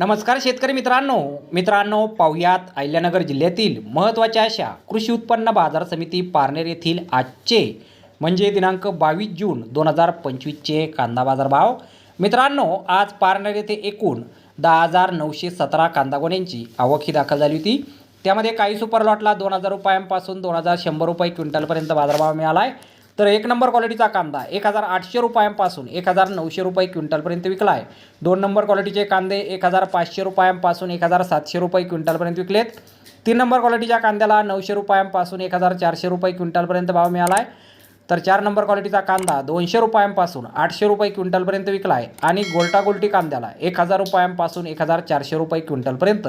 नमस्कार शेतकरी मित्रांनो. मित्रांनो पाहुयात अहिल्यानगर जिल्ह्यातील महत्त्वाच्या अशा कृषी उत्पन्न बाजार समिती पारनेर येथील आजचे म्हणजे दिनांक बावीस जून दोन हजार पंचवीसचे कांदा बाजार भाव मित्रांनो आज पारनेर येथे एकूण दहा हजार नऊशे सतरा कांदा गोण्यांची आवक ही दाखल झाली होती. त्यामध्ये काही सुपर लॉटला दोन हजार रुपयांपासून दोन हजार शंभर रुपये क्विंटलपर्यंत बाजारभाव मिळाला आहे तर एक नंबर क्वालिटीचा कांदा एक हजार आठशे रुपयांपासून एक हजार नऊशे रुपये क्विंटलपर्यंत विकला आहे. दोन नंबर क्वालिटीचे कांदे एक हजार पाचशे रुपयांपासून एक हजार सातशे रुपये क्विंटलपर्यंत विकलेत. तीन नंबर क्वालिटीच्या कांद्याला नऊशे रुपयांपासून एक हजार चारशे रुपये क्विंटलपर्यंत भाव मिळाला आहे. तर चार नंबर क्वालिटीचा कांदा दोनशे रुपयांपासून आठशे रुपये क्विंटलपर्यंत विकला आहे. आणि गोल्टा गोल्टी कांद्याला एक हजार रुपयांपासून एक हजार चारशे रुपये क्विंटलपर्यंत